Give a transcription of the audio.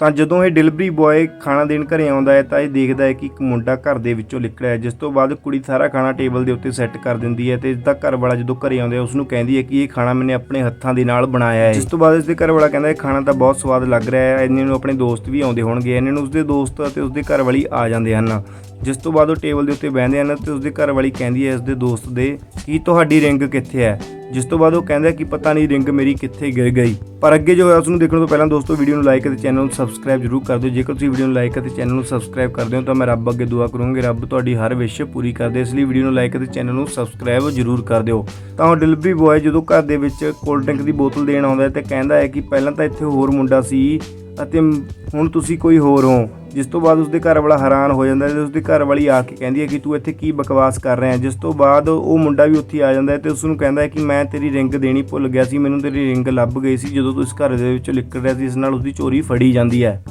ਤਾਂ ਜਦੋਂ ਇਹ ਡਿਲੀਵਰੀ ਬॉय ਖਾਣਾ ਦੇਣ ਘਰੇ ਆਉਂਦਾ ਹੈ ਤਾਂ ਇਹ ਦੇਖਦਾ ਹੈ ਕਿ ਇੱਕ ਮੁੰਡਾ ਘਰ ਦੇ ਵਿੱਚੋਂ ਨਿਕਲਿਆ ਹੈ, ਜਿਸ ਤੋਂ ਬਾਅਦ ਕੁੜੀ ਸਾਰਾ ਖਾਣਾ ਟੇਬਲ ਦੇ ਉੱਤੇ ਸੈੱਟ ਕਰ ਦਿੰਦੀ ਹੈ ਤੇ ਇਸ ਦਾ ਘਰ ਵਾਲਾ ਜਦੋਂ ਘਰੇ ਆਉਂਦਾ ਹੈ ਉਸ ਨੂੰ ਕਹਿੰਦੀ ਹੈ ਕਿ ਇਹ ਖਾਣਾ ਮੈਨੇ ਆਪਣੇ ਹੱਥਾਂ ਦੇ ਨਾਲ ਬਣਾਇਆ ਹੈ। ਜਿਸ ਤੋਂ ਬਾਅਦ ਇਸ ਦੇ ਘਰ ਵਾਲਾ ਕਹਿੰਦਾ ਇਹ ਖਾਣਾ ਤਾਂ ਬਹੁਤ ਸਵਾਦ ਲੱਗ ਰਿਹਾ ਹੈ ਇਹਨਾਂ ਨੂੰ ਆਪਣੇ ਦੋਸਤ ਵੀ ਆਉਂਦੇ ਹੋਣਗੇ ਇਹਨਾਂ ਨੂੰ ਉਸਦੇ ਦੋਸਤ ਅਤੇ ਉਸਦੇ ਘਰ ਵਾਲੀ ਆ ਜਾਂਦੇ ਹਨ। ਜਿਸ ਤੋਂ ਬਾਅਦ ਉਹ ਟੇਬਲ ਦੇ ਉੱਤੇ ਬਹਿੰਦੇ ਹਨ ਤੇ ਉਸਦੇ ਘਰ ਵਾਲੀ ਕਹਿੰਦੀ ਹੈ ਇਸਦੇ ਦੋਸਤ ਦੇ, ਕਿ ਤੁਹਾਡੀ ਰਿੰਗ ਕਿੱਥੇ ਹੈ? ਜਿਸ ਤੋਂ ਬਾਅਦ ਉਹ ਕਹਿੰਦਾ ਕਿ ਪਤਾ ਨਹੀਂ ਰਿੰਗ ਮੇਰੀ ਕਿੱਥੇ ਗਿਰ ਗਈ। ਪਰ ਅੱਗੇ ਜੋ ਹੋਇਆ, ਉਸ ਨੂੰ ਦੇਖਣ ਤੋਂ ਪਹਿਲਾਂ ਦੋਸਤੋ, ਵੀਡੀਓ ਨੂੰ ਲਾਈਕ ਅਤੇ ਚੈਨਲ ਨੂੰ ਸਬਸਕ੍ਰਾਈਬ ਜ਼ਰੂਰ ਕਰ ਦਿਓ। ਜੇਕਰ ਤੁਸੀਂ ਵੀਡੀਓ ਨੂੰ ਲਾਈਕ ਅਤੇ ਚੈਨਲ ਨੂੰ ਸਬਸਕ੍ਰਾਈਬ ਕਰਦੇ ਹੋ, ਤਾਂ ਮੈਂ ਰੱਬ ਅੱਗੇ ਦੁਆ ਕਰੂੰਗੀ, ਰੱਬ ਤੁਹਾਡੀ ਹਰ ਵਿਸ਼ ਪੂਰੀ ਕਰ ਦੇ। ਇਸ ਲਈ ਵੀਡੀਓ ਨੂੰ ਲਾਈਕ ਅਤੇ ਚੈਨਲ ਨੂੰ ਸਬਸਕ੍ਰਾਈਬ ਜ਼ਰੂਰ ਕਰ ਦਿਓ। ਤਾਂ ਉਹ ਡਿਲੀਵਰੀ ਬॉय ਜਦੋਂ ਘਰ ਦੇ ਵਿੱਚ ਕੋਲਡ ਡਰਿੰਕ ਦੀ ਬੋਤਲ ਦੇਣ ਆਉਂਦਾ ਹੈ, ਤੇ ਕਹਿੰਦਾ ਹੈ ਕਿ ਪਹਿਲਾਂ ਤਾਂ ਇੱਥੇ ਹੋਰ ਮੁੰਡਾ ਸੀ ਅਤੇ ਹੁਣ ਤੁਸੀਂ ਕੋਈ ਹੋਰ ਹੋ, ਜਿਸ ਤੋਂ ਬਾਅਦ ਉਸਦੇ ਘਰ ਵਾਲਾ ਹੈਰਾਨ ਹੋ ਜਾਂਦਾ ਹੈ ਤੇ ਉਸਦੀ ਘਰ ਵਾਲੀ ਆ ਕੇ ਕਹਿੰਦੀ ਹੈ ਕਿ ਤੂੰ ਇੱਥੇ ਕੀ ਬਕਵਾਸ ਕਰ ਰਿਹਾ ਹੈ। ਜਿਸ ਤੋਂ ਬਾਅਦ ਉਹ ਮੁੰਡਾ ਵੀ ਉੱਥੇ ਆ ਜਾਂਦਾ ਹੈ ਤੇ ਉਸ ਨੂੰ ਕਹਿੰਦਾ ਹੈ ਕਿ ਮੈਂ ਤੇਰੀ ਰਿੰਗ ਦੇਣੀ ਭੁੱਲ ਗਿਆ ਸੀ, ਮੈਨੂੰ ਤੇਰੀ ਰਿੰਗ ਲੱਭ ਗਈ ਸੀ ਜਦੋਂ ਤੂੰ ਇਸ ਘਰ ਦੇ ਵਿੱਚੋਂ ਨਿਕਲ ਰਿਹਾ ਸੀ ਇਸ ਨਾਲ ਉਸਦੀ ਚੋਰੀ ਫੜੀ ਜਾਂਦੀ ਹੈ।